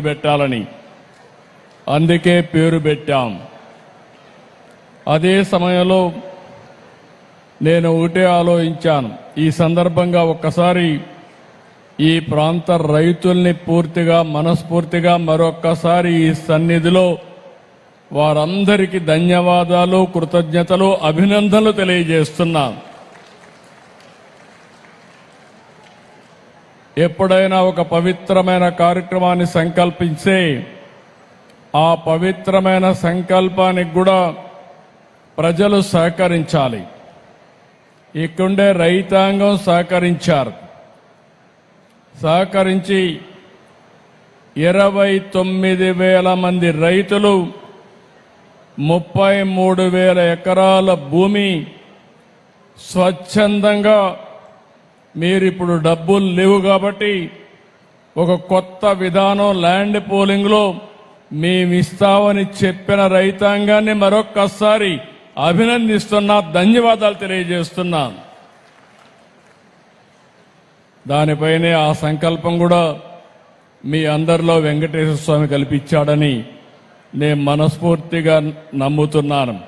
పెట్టాలని అందుకే పేరు పెట్టాం. అదే సమయంలో నేను ఒకటే ఆలోచించాను. ఈ సందర్భంగా ఒక్కసారి ఈ ప్రాంత రైతుల్ని పూర్తిగా మనస్ఫూర్తిగా మరొక్కసారి ఈ సన్నిధిలో వారందరికీ ధన్యవాదాలు కృతజ్ఞతలు అభినందనలు తెలియజేస్తున్నాను ఎప్పుడైనా ఒక పవిత్రమైన కార్యక్రమాన్ని సంకల్పించి ఆ పవిత్రమైన సంకల్పానికి కూడా ప్రజలు సహకరించాలి. ఇక్కడుండే రైతాంగం సహకరించారు. సహకరించి ఇరవై తొమ్మిది వేల మంది రైతులు ముప్పై మూడు వేల ఎకరాల భూమి స్వచ్ఛందంగా మీరు ఇప్పుడు డబ్బులు లేవు కాబట్టి ఒక కొత్త విధానం ల్యాండ్ పోలింగ్లో మేమిస్తామని చెప్పిన రైతాంగాన్ని మరొక్కసారి అభినందిస్తున్నా ధన్యవాదాలు తెలియజేస్తున్నా. దానిపైనే ఆ సంకల్పం కూడా మీ అందరిలో వెంకటేశ్వర స్వామి కల్పించాడని నేను మనస్ఫూర్తిగా నమ్ముతున్నాను.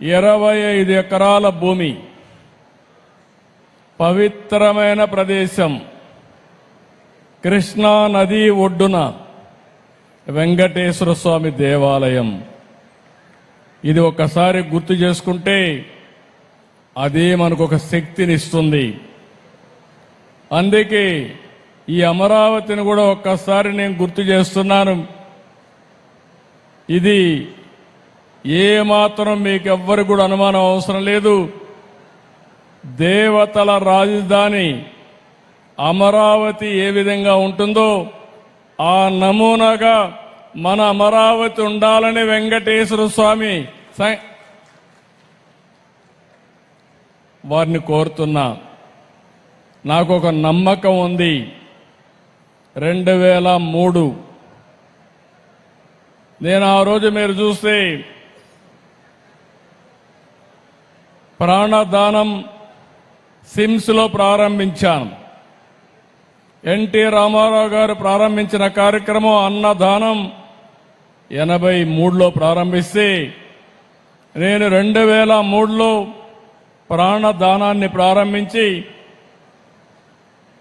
ఇరవై ఐదు ఎకరాల భూమి పవిత్రమైన ప్రదేశం. కృష్ణా నది ఒడ్డున వెంకటేశ్వర స్వామి దేవాలయం. ఇది ఒకసారి గుర్తు చేసుకుంటే అదే మనకు ఒక శక్తినిస్తుంది. అందుకే ఈ అమరావతిని కూడా ఒక్కసారి నేను గుర్తు చేస్తున్నాను. ఇది ఏ మాత్రం మీకు ఎవ్వరు కూడా అనుమానం అవసరం లేదు. దేవతల రాజధాని అమరావతి ఏ విధంగా ఉంటుందో ఆ నమూనాగా మన అమరావతి ఉండాలని వెంకటేశ్వర స్వామి వారిని కోరుతున్నా. నాకు ఒక నమ్మకం ఉంది. రెండు వేల మూడు. నేను ఆ రోజు మీరు చూస్తే ప్రాణదానం సిమ్స్లో ప్రారంభించాను. ఎన్టీ రామారావు గారు ప్రారంభించిన కార్యక్రమం అన్నదానం ఎనభై మూడులో ప్రారంభిస్తే నేను రెండు వేల మూడులో ప్రాణదానాన్ని ప్రారంభించి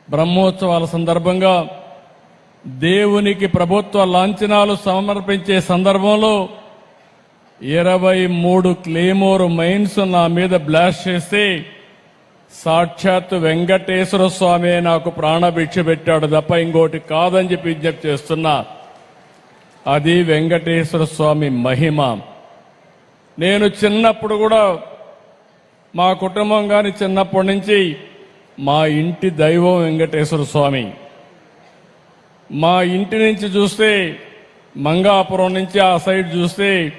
బ్రహ్మోత్సవాల సందర్భంగా దేవునికి ప్రభుత్వ లాంఛనాలు సమర్పించే సందర్భంలో ఇరవై మూడు క్లేమోర్ మైన్స్ నా మీద బ్లాస్ట్ చేస్తే సాక్షాత్ వెంకటేశ్వర స్వామి నాకు ప్రాణభిక్ష పెట్టాడు తప్ప ఇంకోటి కాదని చెప్పి విజ్ఞప్తి చేస్తున్నా. అది వెంకటేశ్వర స్వామి మహిమ. నేను చిన్నప్పుడు కూడా మా కుటుంబం కానీ చిన్నప్పటి నుంచి మా ఇంటి దైవం వెంకటేశ్వర స్వామి. మా ఇంటి నుంచి చూస్తే మంగాపురం నుంచి ఆ సైడ్ చూస్తే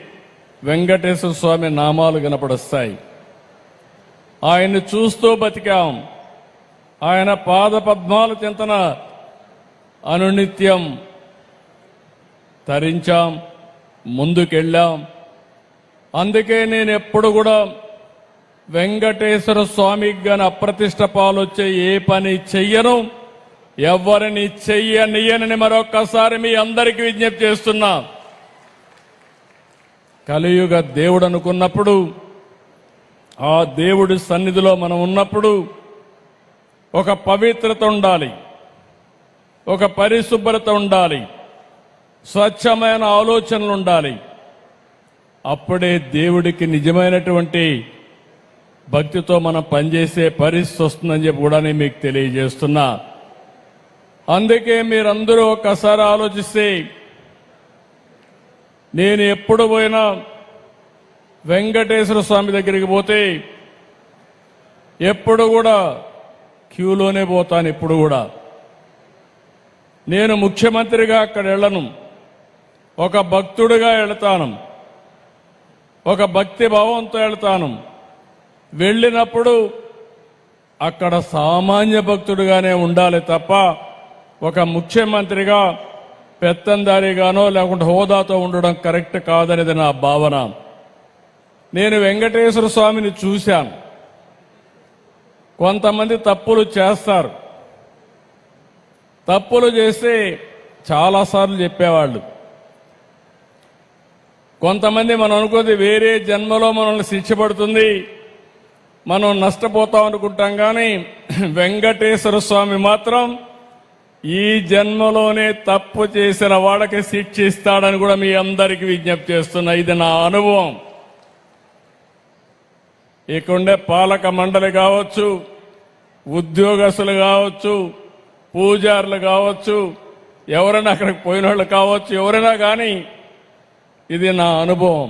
వెంకటేశ్వర స్వామి నామాలు కనపడొస్తాయి ఆయన్ని చూస్తూ బతికాం. ఆయన పాద పద్మాల చింతన అనునిత్యం తరించాం. ముందుకెళ్ళాం. అందుకే నేను ఎప్పుడు కూడా వెంకటేశ్వర స్వామికి గాని అప్రతిష్ట పాలొచ్చే ఏ పని చెయ్యను. ఎవరిని చెయ్యనియనని మరొక్కసారి మీ అందరికీ విజ్ఞప్తి చేస్తున్నా. కలియుగ దేవుడు అనుకున్నప్పుడు ఆ దేవుడి సన్నిధిలో మనం ఉన్నప్పుడు ఒక పవిత్రత ఉండాలి. ఒక పరిశుభ్రత ఉండాలి. స్వచ్ఛమైన ఆలోచనలు ఉండాలి. అప్పుడే దేవుడికి నిజమైనటువంటి భక్తితో మనం పనిచేసే పరిస్థితి వస్తుందని చెప్పి కూడా నేను మీకు తెలియజేస్తున్నా. అందుకే మీరందరూ ఒక్కసారి ఆలోచిస్తే నేను ఎప్పుడు పోయినా వెంకటేశ్వర స్వామి దగ్గరికి పోతే ఎప్పుడు కూడా క్యూలోనే పోతాను ఎప్పుడు కూడా. నేను ముఖ్యమంత్రిగా అక్కడ వెళ్ళను ఒక భక్తుడిగా వెళతాను ఒక భక్తి భావంతో వెళతాను వెళ్ళినప్పుడు అక్కడ సామాన్య భక్తుడిగానే ఉండాలి తప్ప ఒక ముఖ్యమంత్రిగా పెత్తందారిగానో లేకుంటే హోదాతో ఉండడం కరెక్ట్ కాదనేది నా భావన. నేను వెంకటేశ్వర స్వామిని చూశాను. కొంతమంది తప్పులు చేస్తారు. తప్పులు చేస్తే చాలాసార్లు చెప్పేవాళ్ళు. కొంతమంది మనం అనుకోది వేరే జన్మలో మనల్ని శిక్ష పడుతుంది. మనం నష్టపోతాం అనుకుంటాం కానీ వెంకటేశ్వర స్వామి మాత్రం ఈ జన్మలోనే తప్పు చేసిన వాళ్ళకి శిక్ష ఇస్తాడని కూడా మీ అందరికీ విజ్ఞప్తి చేస్తున్నా. ఇది నా అనుభవం. ఇక్కడుండే పాలక మండలి కావచ్చు ఉద్యోగస్తులు కావచ్చు పూజారులు కావచ్చు ఎవరైనా అక్కడికి పోయిన వాళ్ళు కావచ్చు ఎవరైనా కానీ ఇది నా అనుభవం.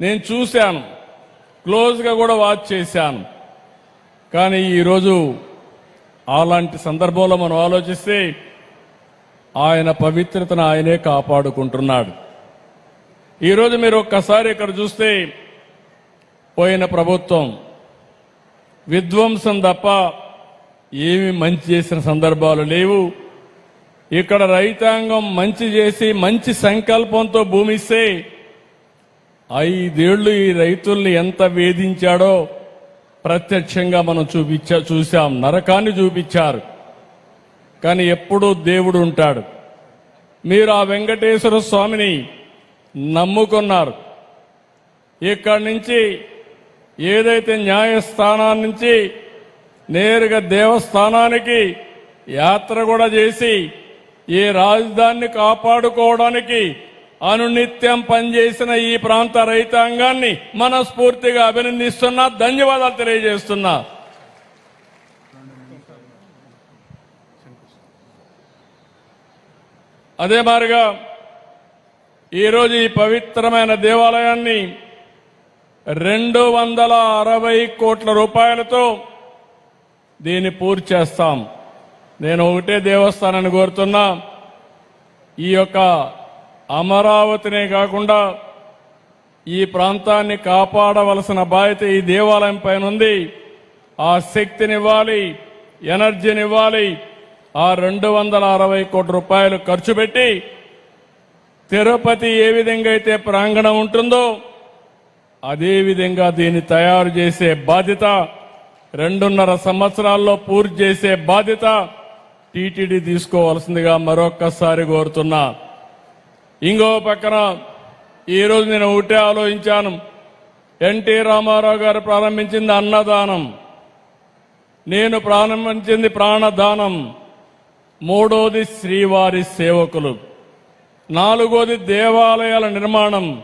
నేను చూశాను క్లోజ్గా కూడా వాచ్ చేశాను. కానీ ఈరోజు అలాంటి సందర్భంలో మనం ఆలోచిస్తే ఆయన పవిత్రతను ఆయనే కాపాడుకుంటున్నాడు. ఈరోజు మీరు ఒక్కసారి ఇక్కడ చూస్తే పోయిన ప్రభుత్వం విధ్వంసం తప్ప ఏమి మంచి చేసిన సందర్భాలు లేవు. ఇక్కడ రైతాంగం మంచి చేసి మంచి సంకల్పంతో భూమిస్తే ఐదేళ్ళు ఈ రైతుల్ని ఎంత వేధించాడో ప్రత్యక్షంగా మనం చూపించా చూశాం. నరకాన్ని చూపించారు. కానీ ఎప్పుడూ దేవుడు ఉంటాడు. మీరు ఆ వెంకటేశ్వర స్వామిని నమ్ముకున్నారు. ఇక్కడి నుంచి ఏదైతే న్యాయస్థానాన్ని నుంచి నేరుగా దేవస్థానానికి యాత్ర కూడా చేసి ఈ రాజధానిని కాపాడుకోవడానికి అనునిత్యం పనిచేసిన ఈ ప్రాంత రైతాంగాన్ని మనస్ఫూర్తిగా అభినందిస్తున్నా ధన్యవాదాలు తెలియజేస్తున్నా. అదే మారిగా ఈరోజు ఈ పవిత్రమైన దేవాలయాన్ని రెండు వందల అరవై కోట్ల రూపాయలతో దీన్ని పూర్తి చేస్తాం. నేను ఒకటే దేవస్థానాన్ని కోరుతున్నా. ఈ యొక్క అమరావతినే కాకుండా ఈ ప్రాంతాన్ని కాపాడవలసిన బాధ్యత ఈ దేవాలయం పైన ఉంది. ఆ శక్తినివ్వాలి ఎనర్జీనివ్వాలి ఆ రెండు వందల అరవై కోట్ల రూపాయలు ఖర్చు పెట్టి తిరుపతి ఏ విధంగా అయితే ప్రాంగణం ఉంటుందో అదేవిధంగా దీన్ని తయారు చేసే బాధ్యత రెండున్నర సంవత్సరాల్లో పూర్తి చేసే బాధ్యత టీటీడీ తీసుకోవాల్సిందిగా మరొక్కసారి కోరుతున్నా. ఇంకో పక్కన ఈరోజు నేను ఒకటే ఆలోచించాను. ఎన్టీ రామారావు గారు ప్రారంభించింది అన్నదానం. నేను ప్రారంభించింది ప్రాణదానం. మూడోది శ్రీవారి సేవకులు. నాలుగోది దేవాలయాల నిర్మాణం.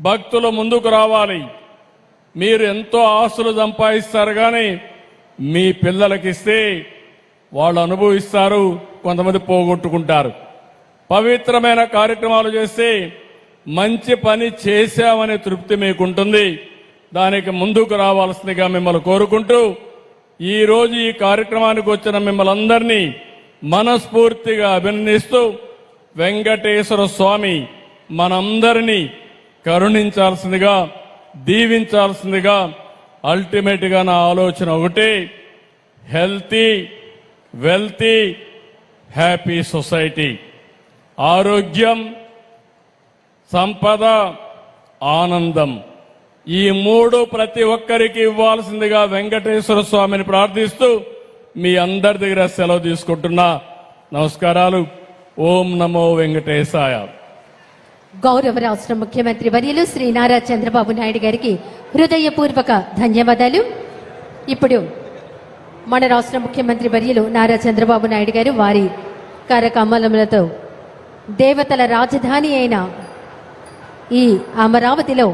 భక్తులు ముందుకు రావాలి. మీరు ఎంతో ఆస్తులు సంపాదిస్తారు కానీ మీ పిల్లలకిస్తే వాళ్ళు అనుభవిస్తారు కొంతమంది పోగొట్టుకుంటారు. పవిత్రమైన కార్యక్రమాలు చేస్తే మంచి పని చేశామనే తృప్తి మీకుంటుంది. దానికి ముందుకు రావాల్సిందిగా మిమ్మల్ని కోరుకుంటూ ఈరోజు ఈ కార్యక్రమానికి వచ్చిన మిమ్మల్ని అందరినీ మనస్ఫూర్తిగా అభినందిస్తూ వెంకటేశ్వర స్వామి మనందరినీ కరుణించాల్సిందిగా దీవించాల్సిందిగా అల్టిమేట్గా నా ఆలోచన ఒకటి హెల్తీ వెల్తీ హ్యాపీ సొసైటీ ఆరోగ్యం సంపద ఆనందం. ఈ మూడు ప్రతి ఒక్కరికి ఇవ్వాల్సిందిగా వెంకటేశ్వర స్వామిని ప్రార్థిస్తూ మీ అందరి దగ్గర సెలవు తీసుకుంటున్నా. నమస్కారాలు. ఓం నమో వెంకటేశాయ. గౌరవ రాష్ట్ర ముఖ్యమంత్రి వర్యులు శ్రీ నారా చంద్రబాబు నాయుడు గారికి హృదయపూర్వక ధన్యవాదాలు. ఇప్పుడు మన రాష్ట్ర ముఖ్యమంత్రి వర్యులు నారా చంద్రబాబు నాయుడు గారు వారి కరకమలములతో దేవతల రాజధాని అయిన ఈ అమరావతిలో